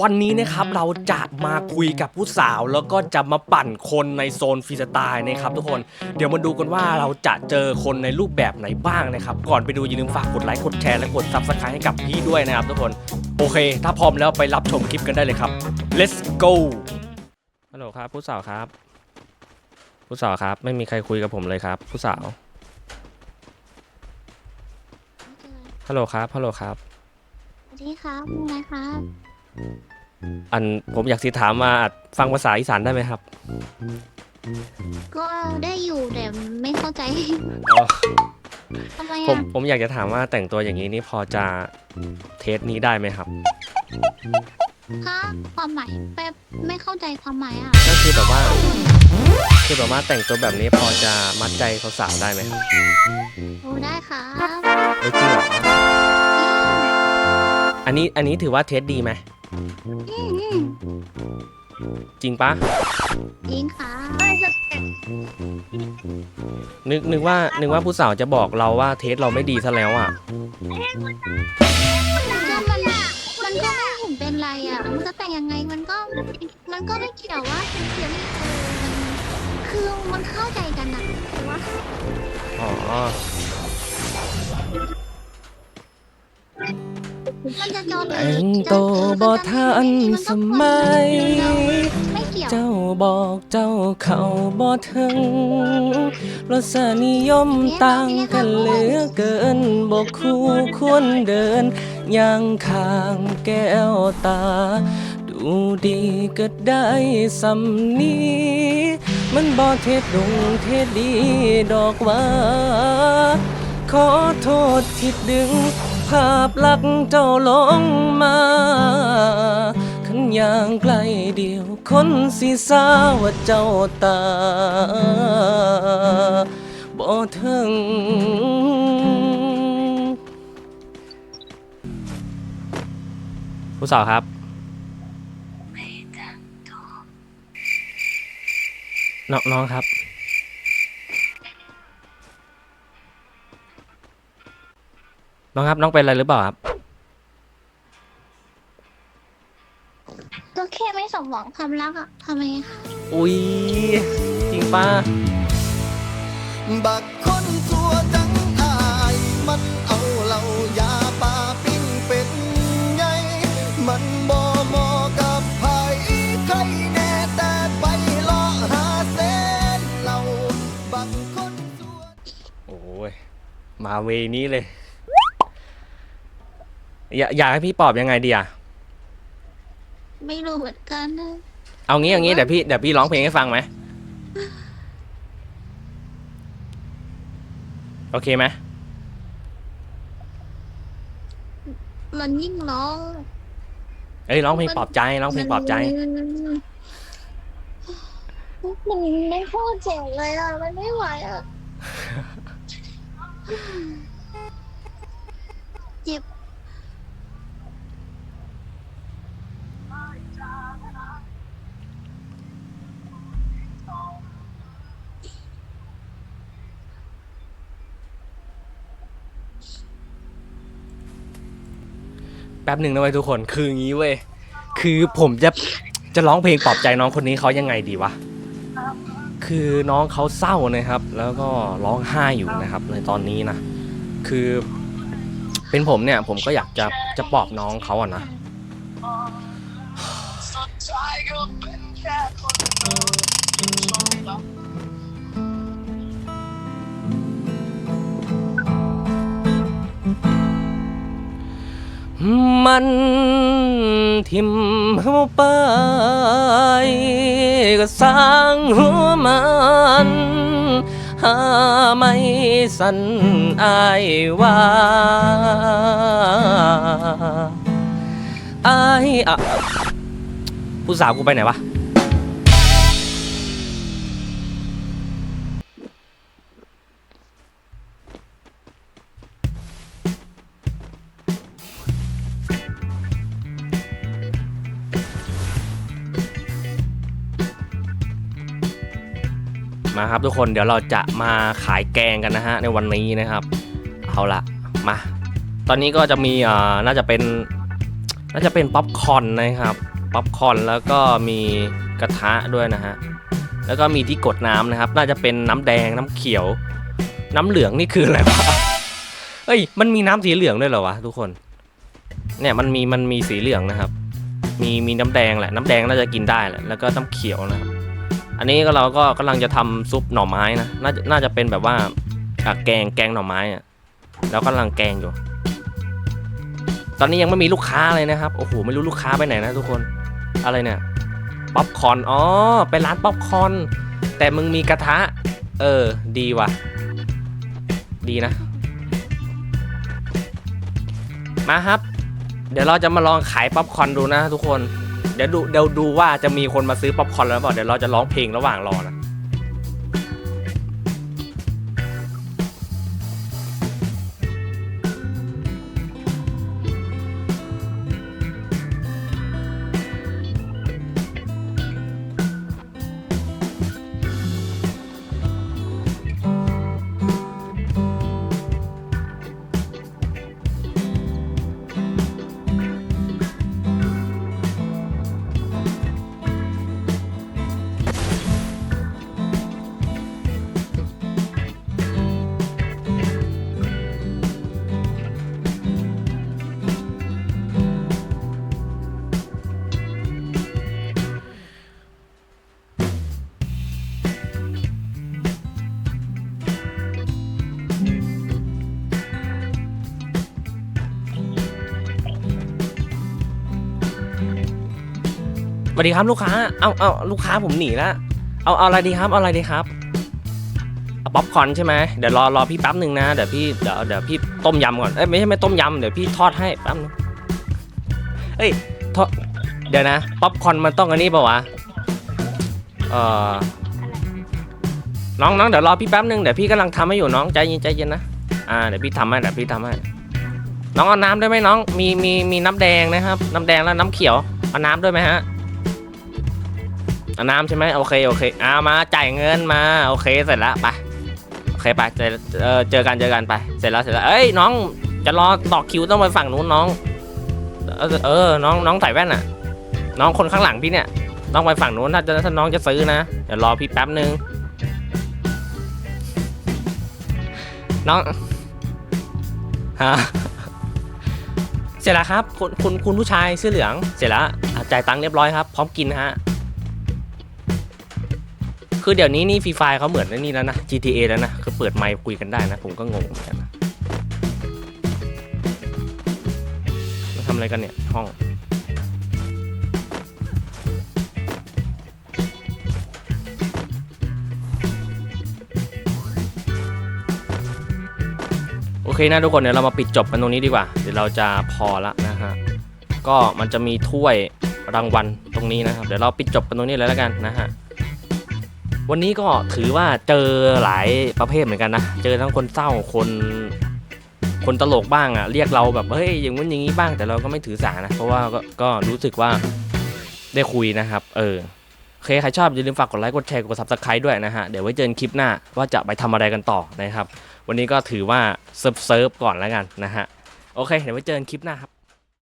วันนี้นะครับเราจะมาคุยกับผู้สาว แล้วก็จะมาปั่นคนในโซนฟรีสไตล์นะครับทุกคนเดี๋ยวมาดูกันว่าเราจะเจอคนในรูปแบบไหนบ้างนะครับ ก่อนไปดูอย่าลืมฝากกดไลค์กดแชร์และกด subscribe ให้กับพี่ด้วยนะครับทุกคนโอเค ถ้าพร้อมแล้วไปรับชมคลิปกันได้เลยครับ let's go ฮัลโหลครับ ผู้สาวครับ ผู้สาวครับ ไม่มีใครคุยกับผมเลยครับ ผู้สาวฮัลโหลครับฮัลโหลครับสวัสดีครับคุณนายครับ อันผมอยากสิถามว่าฟังภาษาอีสานได้ไหมครับ ก็ได้อยู่แต่ไม่เข้าใจอ๋อ ทำไมผมอะผมอยากจะถามว่าแต่งตัวอย่างนี้นี่พอจะเทสนี้ได้ไหมครับคะความหมายแบบไม่เข้าใจความหมายอะก็คือแบบว่าคือแบบว่าแต่งตัวแบบนี้พอจะมัดใจสาวๆได้ไหมครับโอ้ได้ครับเอ้ยจริงเหรออันนี้อันนี้ถือว่าเทสดีไหมอืมอืม จริงปะจริงค่ะนึกนึกว่านึกว่าผู้สาวจะบอกเราว่าเทสเราไม่ดีซะแล้วอะก็มันมันก็ไม่เห็นเป็นไรอะ มันจะแต่งยังไงมันก็ มันก็ไม่เกี่ยวว่าเสียงเออมันคือมันเข้าใจกันนะแต่ว่าอ๋อ แต่งตัวบ่ทันสมัยไม่เกี่ยวเจ้าบอกเจ้าเขาบ่ถึงรสนิยมต่างกันเหลือเกินบอกคู่ควรเดินย่างข้างแก้วตา ดูดีก็ได้สำนี้มันบ่เทศดงเทศดีดอกว่า ขอโทษที่ดึง ภาพลักษณ์เจ้าลงมาขันอย่างไกลเดียวคนสีสาว่าเจ้าตาบ่ถึงผู้สาวครับ น้องน้องครับ น้องครับน้องเป็นอะไรหรือเปล่าครับ ก็แค่ไม่สมหวังความรักอะทำไมอะอุ้ยจริงป้าบักคนสัวจังอายมันเอาเหล่ายาปลาปิ้งเป็นไงมันบ่เหมาะกับไผใครแน่แต่ไปเลาะหาเส้นเหล่าบักคนสัว โอ้ยมาเวนี้เลย อยากอยากให้พี่ปอบยังไงดีอะไม่รู้เหมือนกันนะเอางี้อย่างงี้เดี๋ยวพี่เดี๋ยวพี่ร้องเพลงให้ฟังไหมโอเคไหมมันยิ่งร้องเอ้ยร้องเพลงปลอบใจร้องเพลงปลอบใจ มันมันไม่พูดเจ็บเลยอะ มันไม่ไหวอะ เจ็บ แป๊บหนึ่งนะเว้ยทุกคนคืองี้เว้ยคือผมจะจะร้องเพลงปลอบใจน้องคนนี้เขายังไงดีวะคือน้องเขาเศร้านะครับ แล้วก็ร้องไห้อยู่นะครับ ในตอนนี้นะคือ เป็นผมเนี่ย ผมก็อยากจะจะปลอบน้องเขาอะนะมั มันทิมเฮาไปก็สร้างหัวมันหาไม่สันอายว่าอายอะผู้สาวกูไปไหนวะ มาครับทุกคนเดี๋ยวเราจะมาขายแกงกันนะฮะในวันนี้นะครับเอาละมา ตอนนี้ก็จะมีอ่าน่าจะเป็นน่าจะเป็นป๊อปคอนนะครับป๊อปคอนแล้วก็มีกระทะด้วยนะฮะแล้วก็มีที่กดน้ำนะครับ น่าจะเป็นน้ำแดงน้ำเขียว น้ำเหลืองนี่คืออะไรวะเฮ้ยมันมีน้ำสีเหลืองด้วยเหรอวะทุกคน เนี่ยมันมีมันมีสีเหลืองนะครับ มีมีน้ำแดงแหละน้ำแดงน่าจะกินได้แหละแล้วก็น้ำเขียวนะครับ อันนี้ก็เราก็กำลังจะทำซุปหน่อไม้นะน่าจะน่าจะเป็นแบบว่าแกงแกงหน่อไม้อะแล้วกำลังแกงอยู่ ตอนนี้ยังไม่มีลูกค้าเลยนะครับ โอ้โห ไม่รู้ลูกค้าไปไหนนะทุกคน อะไรเนี่ย ป๊อปคอน อ๋อ เป็นร้านป๊อปคอน แต่มึงมีกระทะ เออ ดีว่ะ ดีนะ มาครับ เดี๋ยวเราจะมาลองขายป๊อปคอนดูนะทุกคน เดี๋ยวดูเดี๋ยวดูว่าจะมีคนมาซื้อป๊อปคอร์นแล้วเปล่าเดี๋ยวเราจะร้องเพลงระหว่างรอนะ สวัสดีครับลูกค้า เอาเอาลูกค้าผมหนีแล้วเอาเอาอะไรดีครับ เอาอะไรดีครับเอาป๊อปคอนใช่ไหมเดี๋ยวรอรอพี่แป๊บหนึ่งนะ เดี๋ยวพี่เดี๋ยวเดี๋ยวพี่ต้มยำก่อน เอ้ยไม่ใช่ไม่ต้มยำ เดี๋ยวพี่ทอดให้แป๊บนึงเอ้ยทอด เดี๋ยวนะ ป๊อปคอนมันต้องอันนี้ป่าวะ เอ่อ น้องน้องเดี๋ยวรอพี่แป๊บหนึ่งเดี๋ยวพี่กำลังทำให้อยู่น้องใจเย็นใจเย็นนะ อ่าเดี๋ยวพี่ทำให้เดี๋ยวพี่ทำให้ น้องเอาน้ำได้ไหมน้อง มีมีมีน้ำแดงนะครับ น้ำแดงแล้วน้ำเขียว เอาน้ำด้วยไหมฮะ เอาน้ำใช่ไหมโอเคโอเคเอามาจ่ายเงินมาโอเคเสร็จแล้วไปโอเคไปเจอเออเจอกันเจอกันไปเสร็จแล้วเสร็จแล้วเอ้ยน้องจะรอต่อคิวต้องไปฝั่งนู้นน้อง เออเออน้องน้องใส่แว่นอะ น้องคนข้างหลังพี่เนี่ยต้องไปฝั่งนู้นถ้าจะถ้าน้องจะซื้อนะเดี๋ยวรอพี่แป๊บนึงน้องฮะเสร็จแล้วครับคุณคุณคุณผู้ชายเสื้อเหลืองเสร็จแล้วจ่ายตังค์เรียบร้อยครับ พร้อมกินฮะ คือเดี๋ยวนี้นี่ฟรีไฟเขาเหมือนนี่แล้วนะ GTA แล้วนะ คือเปิดไมค์คุยกันได้นะ ผมก็งงเหมือนกันนะมาทำอะไรกันเนี่ยห้อง โอเคนะทุกคนเดี๋ยวเรามาปิดจบกันตรงนี้ดีกว่า เดี๋ยวเราจะพอละนะฮะ ก็มันจะมีถ้วยรางวัลตรงนี้นะครับ เดี๋ยวเราปิดจบกันตรงนี้เลยแล้วกันนะฮะ วันนี้ก็ถือว่าเจอหลายประเภทเหมือนกันนะ เจอทั้งคนเศร้าคนคนตลกบ้างอะ่ะเรียกเราแบบเฮ้ยอย่างนู้นอย่างนี้บ้างแต่เราก็ไม่ถือสานะ เพราะว่าก็ก็รู้สึกว่าได้คุยนะครับ เออโอเคใครชอบอย่าลืมฝากกดไลค์กดแชร์กด subscribe ด้วยนะฮะ เดี๋ยวไว้เจอกันคลิปหน้าว่าจะไปทำอะไรกันต่อนะครับ วันนี้ก็ถือว่าเซิร์ฟเซิร์ฟก่อนแล้วกันนะฮะ โอเค เดี๋ยวไว้เจอกันคลิปหน้าครับ